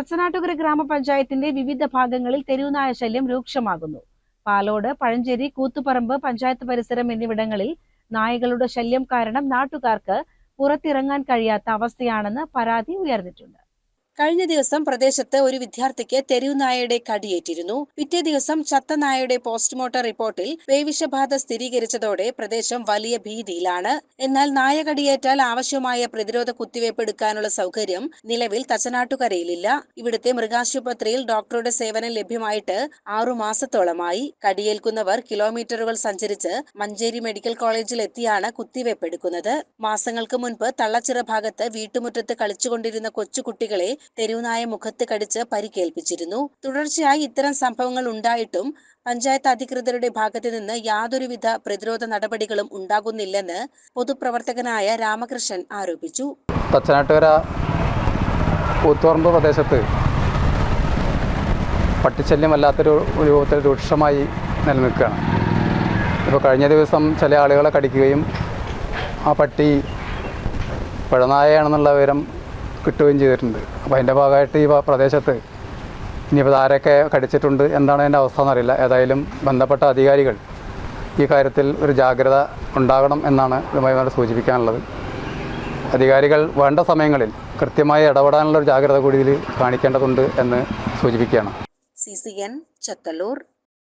തച്ചനാട്ടുകര ഗ്രാമപഞ്ചായത്തിന്റെ വിവിധ ഭാഗങ്ങളിൽ തെരുവുനായ ശല്യം രൂക്ഷമാകുന്നു. പാലോട് പഴഞ്ചേരി കൂത്തുപറമ്പ് പഞ്ചായത്ത് പരിസരം എന്നിവിടങ്ങളിൽ നായകളുടെ ശല്യം കാരണം നാട്ടുകാർക്ക് പുറത്തിറങ്ങാൻ കഴിയാത്ത അവസ്ഥയാണെന്ന് പരാതി ഉയർന്നിട്ടുണ്ട്. കഴിഞ്ഞ ദിവസം പ്രദേശത്ത് ഒരു വിദ്യാർത്ഥിക്ക് തെരുവുനായയുടെ കടിയേറ്റിരുന്നു. പിറ്റേ ദിവസം ചത്ത നായയുടെ പോസ്റ്റ്മോർട്ടം റിപ്പോർട്ടിൽ പേവിഷബാധ സ്ഥിരീകരിച്ചതോടെ പ്രദേശം വലിയ ഭീതിയിലാണ്. എന്നാൽ നായ കടിയേറ്റാൽ ആവശ്യമായ പ്രതിരോധ കുത്തിവയ്പ് എടുക്കാനുള്ള സൗകര്യം നിലവിൽ തച്ചനാട്ടുകരയിലില്ല. ഇവിടുത്തെ മൃഗാശുപത്രിയിൽ ഡോക്ടറുടെ സേവനം ലഭ്യമായിട്ട് ആറു മാസത്തോളമായി. കടിയേൽക്കുന്നവർ കിലോമീറ്ററുകൾ സഞ്ചരിച്ച് മഞ്ചേരി മെഡിക്കൽ കോളേജിൽ എത്തിയാണ് കുത്തിവയ്പ് എടുക്കുന്നത്. മാസങ്ങൾക്ക് മുൻപ് തള്ളച്ചിറ ഭാഗത്ത് വീട്ടുമുറ്റത്ത് കളിച്ചുകൊണ്ടിരുന്ന കൊച്ചുകുട്ടികളെ തെരുവുനായ മുഖത്ത് കടിച്ച് പരിക്കേൽപ്പിച്ചിരുന്നു. തുടർച്ചയായി ഇത്തരം സംഭവങ്ങൾ ഉണ്ടായിട്ടും പഞ്ചായത്ത് അധികൃതരുടെ ഭാഗത്ത് നിന്ന് യാതൊരുവിധ പ്രതിരോധ നടപടികളും ഉണ്ടാകുന്നില്ലെന്ന് പൊതുപ്രവർത്തകനായ രാമകൃഷ്ണൻ ആരോപിച്ചു. തച്ചനാട്ടുകര കൂത്തുപറമ്പ് പ്രദേശത്ത് വല്ലാത്തൊരു രൂപത്തിൽ രൂക്ഷമായി നിലനിൽക്കുകയാണ്. ഇപ്പോൾ കഴിഞ്ഞ ദിവസം ചില ആളുകളെ കടിക്കുകയും ആ പട്ടി പിഴനായയാണെന്നുള്ള വിവരം കിട്ടുകയും ചെയ്തിട്ടുണ്ട്. അപ്പോൾ അതിന്റെ ഭാഗമായിട്ട് ഈ പ്രദേശത്ത് ഇനിയിപ്പോൾ ആരൊക്കെ കടിച്ചിട്ടുണ്ട് എന്താണ് അതിന്റെ അവസ്ഥ എന്നറിയില്ല. ഏതായാലും ബന്ധപ്പെട്ട അധികാരികൾ ഈ കാര്യത്തിൽ ഒരു ജാഗ്രത ഉണ്ടാകണം എന്നാണ് ഇതുമായി നമ്മൾ സൂചിപ്പിക്കാനുള്ളത്. അധികാരികൾ വേണ്ട സമയങ്ങളിൽ കൃത്യമായി ഇടപെടാനുള്ള ഒരു ജാഗ്രത കൂടി ഇതിൽ കാണിക്കേണ്ടതുണ്ട് എന്ന് സൂചിപ്പിക്കുകയാണ്. C C N Chathallur